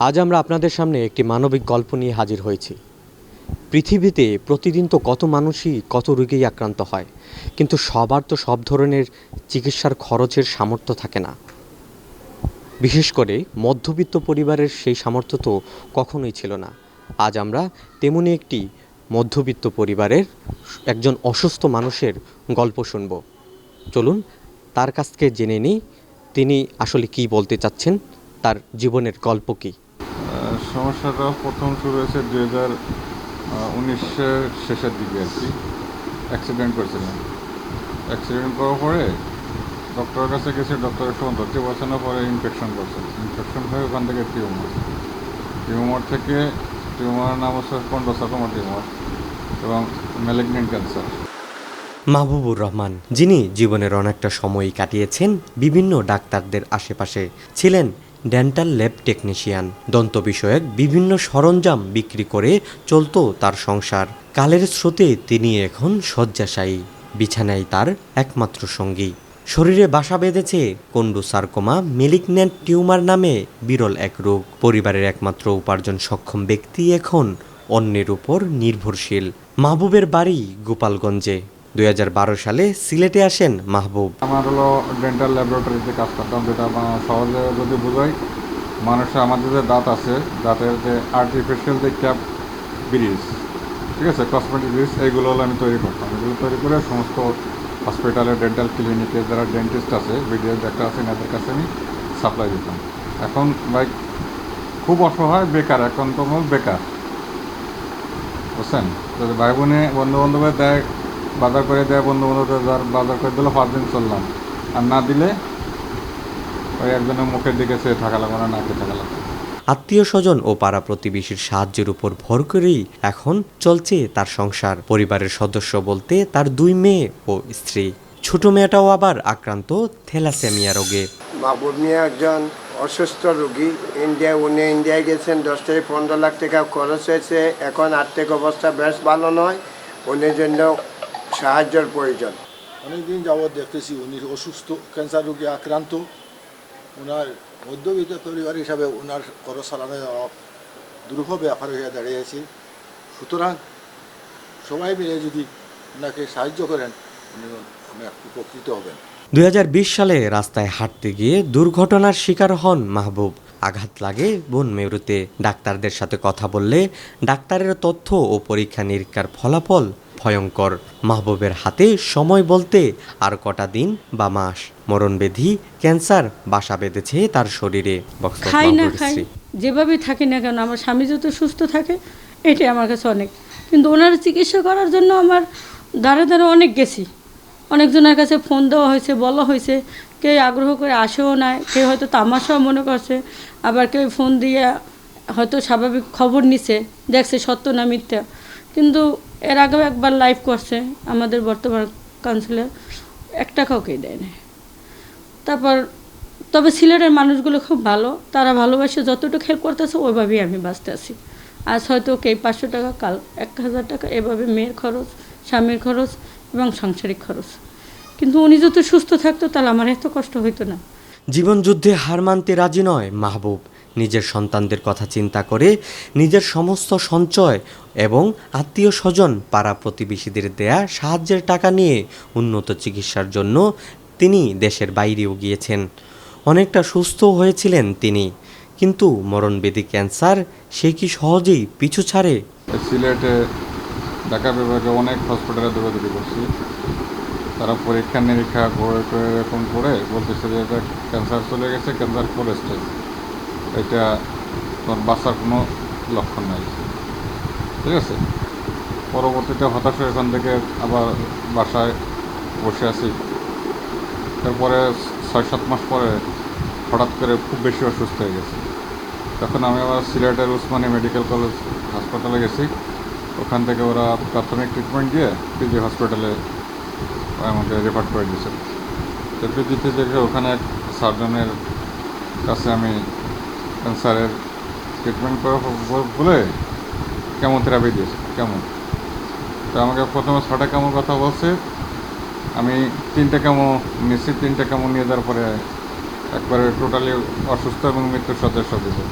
আজ আমরা আপনাদের সামনে একটি মানবিক গল্প নিয়ে হাজির হয়েছি। পৃথিবীতে প্রতিদিন তো কত মানুষই কত রোগেই আক্রান্ত হয়, কিন্তু সবার তো সব ধরনের চিকিৎসার খরচের সামর্থ্য থাকে না। বিশেষ করে মধ্যবিত্ত পরিবারের সেই সামর্থ্য তো কখনোই ছিল না। আজ আমরা তেমনি একটি মধ্যবিত্ত পরিবারের একজন অসুস্থ মানুষের গল্প শুনব। চলুন, তার কাছ থেকে জেনে নিই, তিনি আসলে কি বলতে চাচ্ছেন, তার জীবনের গল্প কী? সমস্যাটা প্রথম শুরু হয়েছে দু হাজার উনিশের শেষের দিকে আর কি। অ্যাক্সিডেন্ট করেছিলাম। অ্যাক্সিডেন্ট করার পরে ডক্টরের কাছে গেছে ডক্টর সঙ্গে ধরতে পারছে না পরে ইনফেকশন করছে। ইনফেকশন হয়ে ওখান থেকে টিউমার টিউমার থেকে টিউমারের নাম হচ্ছে কন্ডোসাটোমা টিউমার এবং ম্যালিগনেন্ট ক্যান্সার মাহবুবুর রহমান, যিনি জীবনের অনেকটা সময়ই কাটিয়েছেন, বিভিন্ন ডাক্তারদের আশেপাশে ছিলেন ডেন্টাল ল্যাব টেকনিশিয়ান দন্ত বিষয়ক বিভিন্ন সরঞ্জাম বিক্রি করে চলতো তার সংসার। কালের স্রোতে তিনি এখন শয্যাশায়ী, বিছানায় তার একমাত্র সঙ্গী। শরীরে বাসা বেঁধেছে কন্ডু সার্কোমা মেলিগন্যান্ট টিউমার নামে বিরল এক রোগ। পরিবারের একমাত্র উপার্জন সক্ষম ব্যক্তি এখন অন্যের উপর নির্ভরশীল। মাহবুবের বাড়ি গোপালগঞ্জে। দুই হাজার বারো সালে সিলেটে আসেন মাহবুব। আমার হলো ডেন্টাল ল্যাবরেটরিতে কাজ করতাম, যেটা সহজে যদি বোঝাই, মানুষের আমাদের যে দাঁত আছে, দাঁতের যে আর্টিফিশিয়াল যে ক্যাপ ব্রিজ ঠিক আছে কসমেটিক ব্রিজ এইগুলো হলো আমি তৈরি করতাম। এগুলো তৈরি করে সমস্ত হসপিটালে ডেন্টাল ক্লিনিকে যারা ডেন্টিস্ট আছে, বিডিএস ডাক্তার আছে এনাদের কাছে আমি সাপ্লাই দিতাম। এখন লাইক খুব অসহায়, বেকার, এখন তো বেকার। বুঝছেন? ভাই বোনে বন্ধু বান্ধবের দেয় বাজার করে দেয় বন্ধু বান্ধব বাজার করে দিলে পাঁচ দিন চললাম। আর না দিলে ওই একজনের মুখের দিকে সে থাকা লাগবে না নাকে থাকা লাগবে আত্মীয় স্বজন ও পাড়া প্রতিবেশীর সাহায্যের উপর ভর করেই এখন চলছে তার সংসার। পরিবারের সদস্য বলতে তার দুই মেয়ে ও স্ত্রী। ছোট মেয়েটাও আবার আক্রান্ত থ্যালাসেমিয়া রোগে। বাবুর মিয়া একজন অসুস্থ রোগী ইন্ডিয়া উনি ইন্ডিয়ায় গেছেন দশ থেকে পনেরো লাখ টাকা খরচ হয়েছে। এখন আর্থিক অবস্থা বেশ ভালো নয়। উনির জন্য সাহায্যের প্রয়োজন। অনেকদিন যাবৎ দেখতেছি উনি অসুস্থ ক্যান্সার রোগে আক্রান্ত। ওনার মধ্যবিত্ত পরিবার হিসাবে ওনার খরচ চালানো দুরূহ ব্যাপার হয়ে দাঁড়িয়েছে সুতরাং সবাই মিলে যদি ওনাকে সাহায্য করেন উনি অনেক উপকৃত হবেন। দুই হাজার বিশ সালে রাস্তায় হাঁটতে গিয়ে দুর্ঘটনার শিকার হন মাহবুব। আঘাত লাগে বোন মেরুতে। ডাক্তারদের সাথে কথা বললে ডাক্তারের তথ্য ও পরীক্ষা নিরীক্ষার ফলাফল ভয়ঙ্কর মাহবুবের হাতে সময় বলতে আর কটা দিন বা মাস মরণবেধি ক্যান্সার বাসা বেঁধেছে তার শরীরে। খাই না খাই যেভাবে থাকি না কেন আমার স্বামী যত সুস্থ থাকে এটাই আমার কাছে অনেক। কিন্তু ওনার চিকিৎসা করার জন্য আমার দাঁড়ে দাঁড়ে অনেক গেছি। অনেকজনের কাছে ফোন দেওয়া হয়েছে বলা হয়েছে কেউ আগ্রহ করে আসেও না কেউ হয়তো তামাশাও মনে করছে আবার কেউ ফোন দিয়ে হয়তো স্বাভাবিক খবর নিছে দেখছে সত্য না মিথ্যা। কিন্তু এর আগেও একবার লাইভ করছে আমাদের বর্তমান কাউন্সিলর এক টাকাও কে দেয় না তারপর, তবে সিলেটের মানুষগুলো খুব ভালো, তারা ভালোবাসে, যতটুকু হেল্প করতেছে, ওইভাবেই আমি বাঁচতে আছি। আজ হয়তো কে পাঁচশো টাকা, কাল এক হাজার টাকা, এভাবে মেয়ের খরচ, স্বামীর খরচ এবং সাংসারিক খরচ। কিন্তু উনি যদি সুস্থ থাকতো, তাহলে আমার এত কষ্ট হইতো না। জীবনযুদ্ধে হার মানতে রাজি নয় মাহবুব। নিজের সন্তানদের কথা চিন্তা করে নিজের সমস্ত সঞ্চয় এবং আত্মীয় স্বজন পাড়া প্রতিবেশীদের দেয়া সাহায্যের টাকা নিয়ে উন্নত চিকিৎসার জন্য তিনি দেশের বাইরেও গিয়েছেন। অনেকটা সুস্থ হয়েছিলেন তিনি, কিন্তু মরণবেদী ক্যান্সার সে কি সহজেই পিছু ছাড়ে? সিলেটে ঢাকা বিভাগে অনেক হসপিটালে দৌড়াদৌড়ি করছি। তারা পরীক্ষা নিরীক্ষা করে এরকম করে বলতেছে যে এটা ক্যান্সার চলে গেছে, ক্যান্সার ফোর স্টেজ এটা তোমার বাঁচার কোনো লক্ষণ নাই। ঠিক আছে? পরবর্তীতে হতাশ হয়ে এখান থেকে আবার বাসায় বসে আছি। তারপরে ছয় সাত মাস পরে হঠাৎ করে খুব বেশি অসুস্থ হয়ে গেছে। তখন আমি আবার সিলেটের উসমানী মেডিকেল কলেজ হাসপাতালে গেছি। ওখান থেকে ওরা প্রাথমিক ট্রিটমেন্ট দিয়ে পিজি হসপিটালে আমাকে রেফার করে দিয়েছিল তো পিজিতে দেখে ওখানে এক সার্জনের কাছে আমি ক্যান্সারের ট্রিটমেন্ট করে বলে কেমোথেরাপি দিয়েছে? কেমন? তো আমাকে প্রথমে ছটা কেমন কথা বলছে, আমি তিনটে কেমো নিচ্ছি, তিনটে কেমো নিয়ে যাওয়ার পরে একবারে টোটালি অসুস্থ এবং মৃত্যুর সদস্য দিয়েছে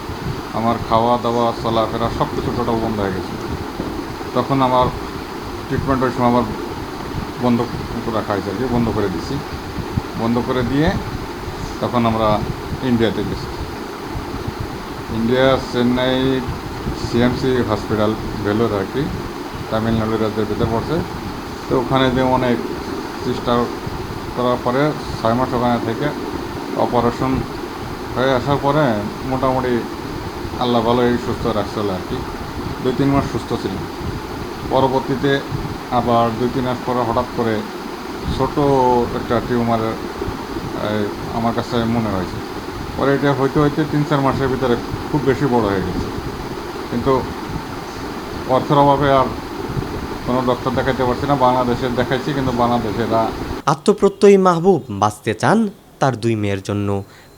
আমার খাওয়া, দাওয়া, চলাফেরা সব কিছু টোটাল বন্ধ হয়ে গেছে। তখন আমার ট্রিটমেন্ট ওই সময় আমার বন্ধ রাখা হয়েছে আর কি, বন্ধ করে দিছি। বন্ধ করে দিয়ে তখন আমরা ইন্ডিয়াতে গেছি। India Chennai CMC hospital Vellore আর কি, তামিলনাড়ু রাজ্যের ভিতরে পড়ছে। তো ওখানে যে অনেক চেষ্টা করার পরে ছয় মাস ওখানে থেকে অপারেশন হয়ে আসার পরে মোটামুটি আল্লাহ ভালোই সুস্থ রাখছিল আর কি। দুই তিন মাস সুস্থ ছিল। পরবর্তীতে আবার দুই তিন মাস পরে হঠাৎ করে ছোট একটা টিউমারের আমার কাছে মনে হয়েছে। পরে এটা হইতে হইতে তিন চার মাসের ভিতরে খুব বেশি বড় হয়ে গেছে। কিন্তু অর্থের অভাবে আর কোনো ডক্টর দেখাইতে পারছি না, বাংলাদেশের দেখাইছি, কিন্তু বাংলাদেশেরা আত্মপ্রত্যয়ী মাহবুব বাঁচতে চান তার দুই মেয়ের জন্য।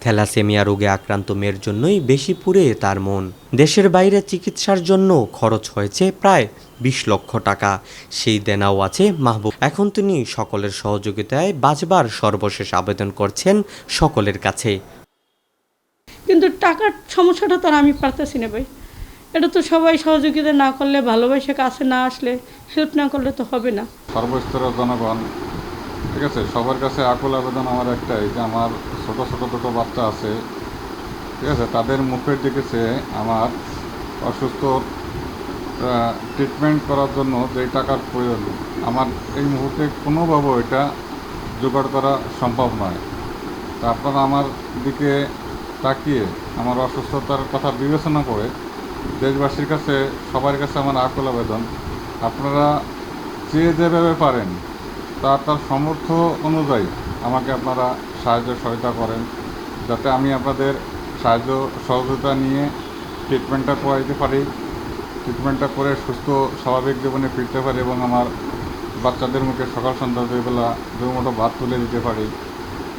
থ্যালাসেমিয়া রোগে আক্রান্ত মেয়ের জন্যই বেশি পুরে তার মন। দেশের বাইরে চিকিৎসার জন্য খরচ হয়েছে প্রায় বিশ লক্ষ টাকা। সেই দেনাও আছে মাহবুব। এখন তিনি সকলের সহযোগিতায় বাঁচবার সর্বশেষ আবেদন করছেন সকলের কাছে। কিন্তু টাকার সমস্যাটা তো আমি পারতেছি না ভাই। এটা তো সবাই সহযোগিতা না করলে, ভালোবাসে কাছে না আসলে হেল্প না করলে তো হবে না। সর্বস্তরের জনগণ, ঠিক আছে, সবার কাছে আকুল আবেদন আমার একটাই যে আমার ছোট ছোট দুটো বাচ্চা আছে, ঠিক আছে, তাদের মুখের দিকে চেয়ে আমার অসুস্থ ট্রিটমেন্ট করার জন্য যে টাকার প্রয়োজন, আমার এই মুহূর্তে কোনোভাবে এটা জোগাড় করা সম্ভব নয়। তা আপনারা আমার দিকে তাকিয়ে আমার অসুস্থতার কথা বিবেচনা করে দেশবাসীর কাছে, সবার কাছে আমার আকুল আবেদন। আপনারা যে যেভাবে পারেন তা তার সামর্থ্য অনুযায়ী আমাকে আপনারা সাহায্য সহায়তা করেন, যাতে আমি আপনাদের সাহায্য সহযোগিতা নিয়ে ট্রিটমেন্টটা করাইতে পারি ট্রিটমেন্টটা করে সুস্থ, স্বাভাবিক জীবনে ফিরতে পারি এবং আমার বাচ্চাদের মুখে সকাল সন্ধ্যা দুইবেলা দুমুঠো ভাত তুলে দিতে পারি।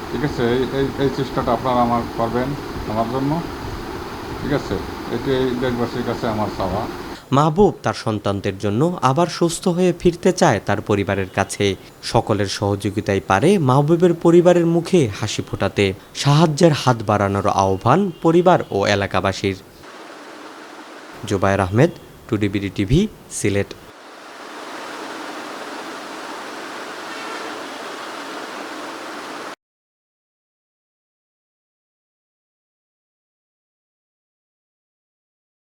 ঠিক আছে, এই এই চেষ্টাটা আপনারা আমার করবেন আমার জন্য। ঠিক আছে, এটি এই দেশবাসীর কাছে আমার চাওয়া। মাহবুব তার সন্তানদের জন্য আবার সুস্থ হয়ে ফিরতে চায় তার পরিবারের কাছে। সকলের সহযোগিতায় পারে মাহবুবের পরিবারের মুখে হাসি ফোটাতে। সাহায্যের হাত বাড়ানোর আহ্বান পরিবার ও এলাকাবাসীর। জোবায়ের আহমেদ টুডিবিডি টিভি, সিলেট।